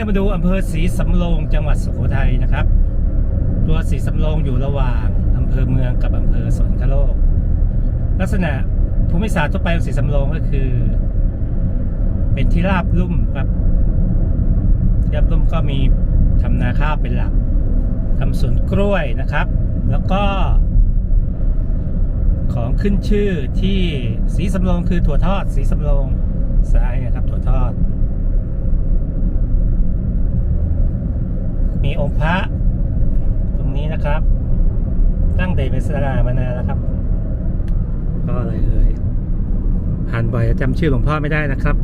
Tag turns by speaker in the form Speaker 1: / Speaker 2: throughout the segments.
Speaker 1: เรามาดูอำเภอศรีสำโรงจังหวัดสุโขทัยนะครับ ตัวศรีสำโรงอยู่ระหว่างอำเภอเมืองกับอำเภอสวรรคโลก ลักษณะภูมิศาสตร์ทั่วไปของศรีสำโรงก็คือ เป็นที่ราบลุ่มครับที่ราบลุ่มก็มีทำนาข้าวเป็นหลักทำสวนกล้วยนะครับ แล้วก็ ของขึ้นชื่อที่สีสำโรงคือถั่วทอดสีสำโรงซ้ายนะครับถั่วทอด มีองค์พระตรงนี้นะครับ ตั้งเดชเป็นสง่ามานานแล้วครับ ก็อะไรเอ่ยผ่านบ่อยจำชื่อหลวงพ่อไม่ได้นะครับ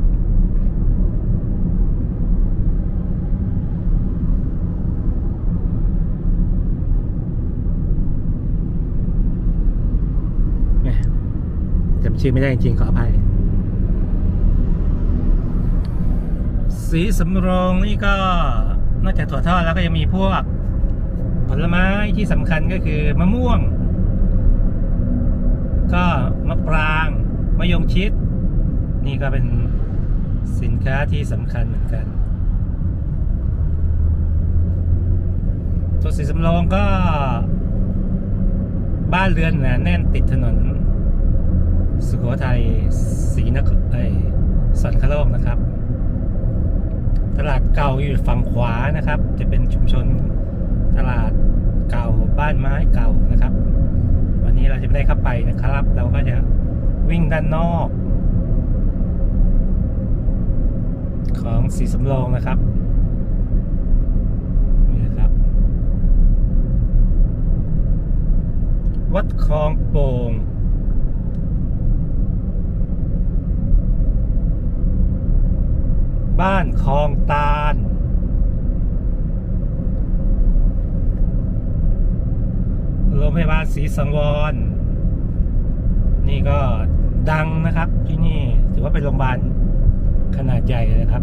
Speaker 1: แหม่จำชื่อไม่ได้จริงๆขออภัยสีสำโรงนี่ก็ นอกจากถั่วทอดแล้วก็ยังมีพวก ผลไม้ที่สำคัญก็คือมะม่วง ก็มะปรางมะยงชิด นี่ก็เป็นสินค้าที่สำคัญเหมือนกันตัวสีสำโรงก็ บ้านเรือนหนาแน่นติดถนน สุโขทัยศรีนครเอ้ยสันคโลกนะครับ ตลาดเก่าอยู่ฝั่งขวานะครับ จะเป็นชุมชนตลาดเก่าบ้านไม้เก่านะครับ วันนี้เราจะไม่ได้เข้าไปนะครับ เราก็จะวิ่งด้านนอก ของสีสำโรงนะครับนี่นะครับ วัดคลองโป่ง บ้านคลองตาล โรงพยาบาลศรี สังวร นี่ก็ดังนะครับที่นี่ถือว่าเป็นโรงพยาบาลขนาดใหญ่เลยนะครับ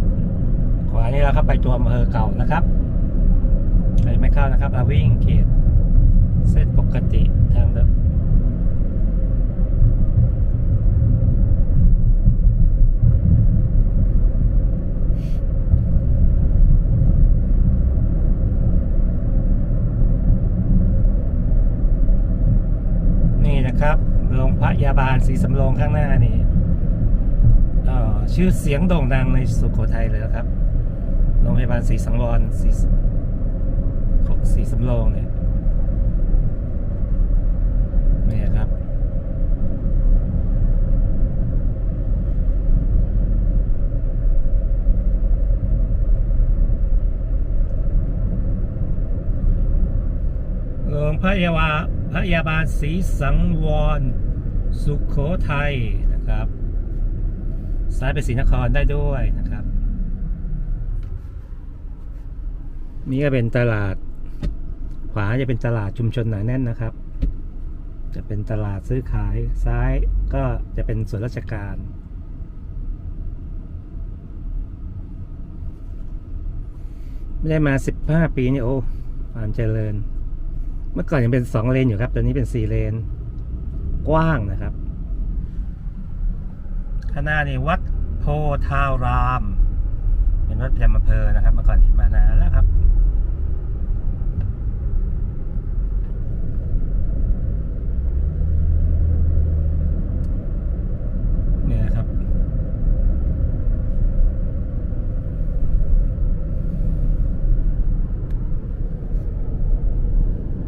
Speaker 1: ขวานี่เราเข้าไปตัวอำเภอเก่านะครับไม่เข้านะครับ เราวิ่งเขตเส้นปกติทางเดิมนี่นะครับโรงพ ยาบาลศรีสำโรงข้างหน้านี่ชื่อเสียงโด่งดังในสุโขทัยเลยนะครับ โรงพยาบาลศรีสังวรศรีของศรีสำโรงเนี่ยนี่ครับ โรงพยาบาลพยาบาลศรีสังวร สุขโขทัยนะครับซ้ายไปศรีนครได้ด้วยนะครับ นี่ก็เป็นตลาด ขวาจะเป็นตลาดชุมชนหนาแน่นนะครับ จะเป็นตลาดซื้อขายซ้ายก็จะเป็นส่วนราชการไม่ได้มา15ปีนี่โอ้ความเจริญ เมื่อก่อนยังเป็นสองเลนอยู่ครับตอนนี้เป็นสี่เลน กว้างนะครับข้างหน้านี่วัดโพธาราม เป็นวัดประจำอำเภอนะครับเมื่อก่อนเห็นมานานแล้วครับนี่ยครับ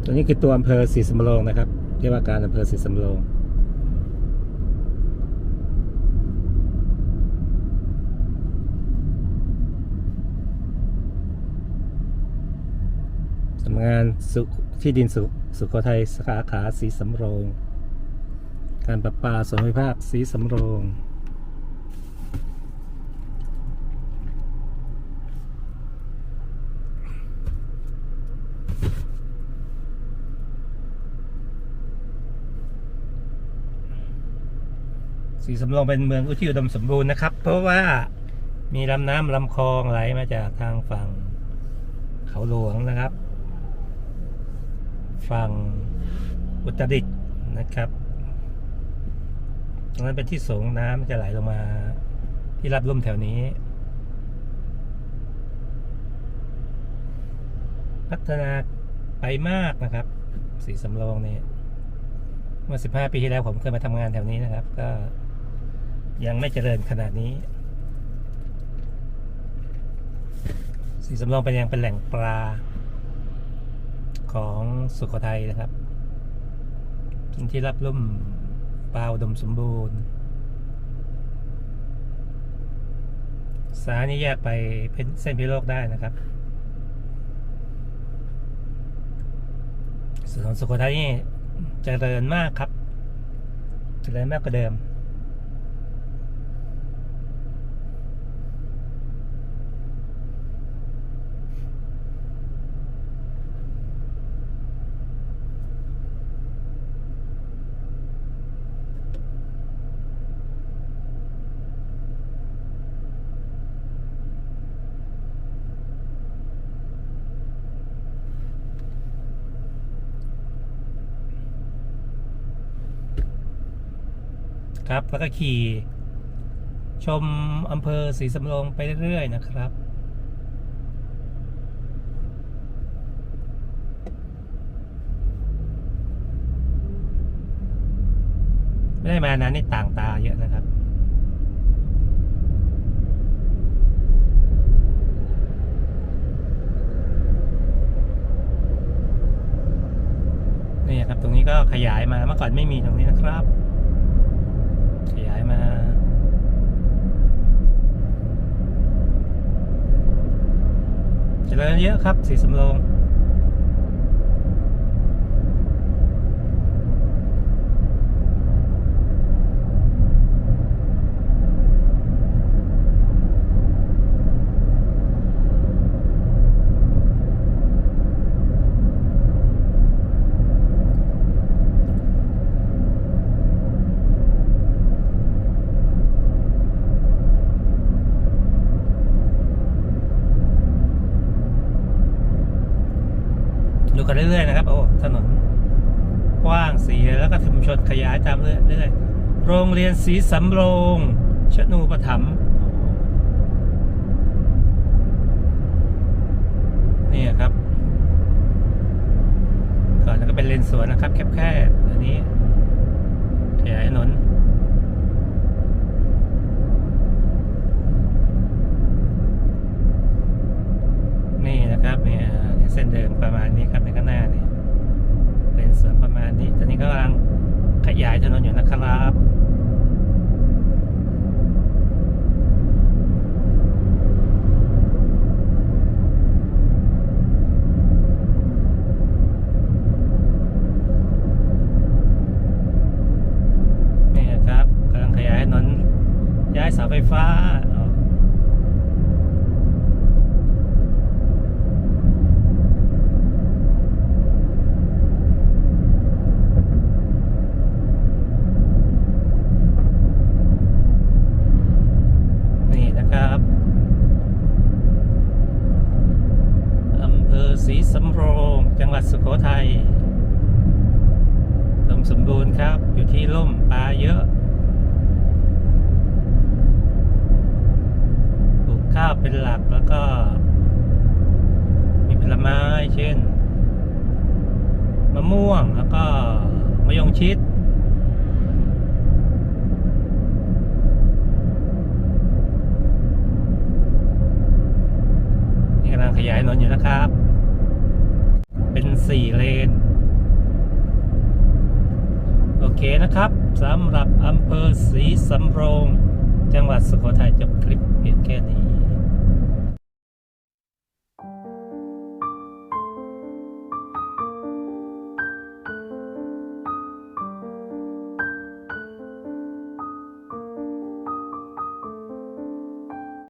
Speaker 1: ตัวนี้คือตัวอำเภอศรีสำโรงนะครับ ที่ว่าการอำเภอศรีสำโรงสำนักงานสุที่ดินสุสุโขทัยสาขาศรีสำโรง การประปาส่วนภูมิภาคศรีสำโรง สีสำโรงเป็นเมืองที่อุดมสมบูรณ์นะครับ เพราะว่ามีลำน้ำลำคลองไหลมาจากทางฝั่งเขาหลวงนะครับ ฝั่งอุตรดิตถ์นะครับตรงนั้นเป็นที่สูงน้ำจะไหลลงมาที่รับลุ่มแถวนี้ พัฒนาไปมากนะครับ สีสำโรงนี่เมื่อ 15 ปีที่แล้วผมเคยมาทำงานแถวนี้นะครับ ก็ ยังไม่เจริญขนาดนี้ สีสำโรงเป็นยังเป็นแหล่งปลา ของสุโขทัยนะครับพื้นที่รับลุ่มปลาอุดมสมบูรณ์สายนี้แยกไปเส้นพิโลกได้นะครับส่วนสุโขทัยนี่เจริญมากครับเจริญมากกว่าเดิม ครับ แล้วก็ขี่ ชมอำเภอศรีสำโรงไปเรื่อยๆนะครับไม่ได้มานานนี่ต่างตาเยอะนะครับนี่ครับตรงนี้ก็ขยายมาเมื่อก่อนไม่มีตรงนี้นะครับ มา เจริญเยอะครับสีสำโรง ดูกันเรื่อยๆนะครับ โอ้ ถนน กว้างสีแล้วก็ชุมชนขยายตามเรื่อยๆ โรงเรียนศรีสำโรงชนูปถัมนี่ครับก่อนแล้วก็เป็นเลนสวนนะครับ แคบๆอันนี้ขยายถนนนี่นะครับเนี่ยเส้นเดิมประมาณนี้ครับในข้างหน้าเนี่ยเป็นสวนประมาณนี้ ตอนนี้ก็กำลังขยายถนนอยู่นะครับ นี่ครับกำลังขยายถนนย้ายเสาไฟฟ้าอ๋อ นี่นะครับ อำเภอศรีสำโรง จังหวัดสุ โขทัยลมสมบูรณ์ครับ อยู่ที่ล่มปลาเยอะปลูกข้าวเป็นหลักแล้วก็ มีผลไม้เช่น มะม่วงแล้วก็มะยงชิดนี่กำลังขยายถนนอยู่นะครับ เป็นสี่เลน โอเคนะครับสำหรับอำเภอศรีสำโรง จังหวัดสุโขทัยจบ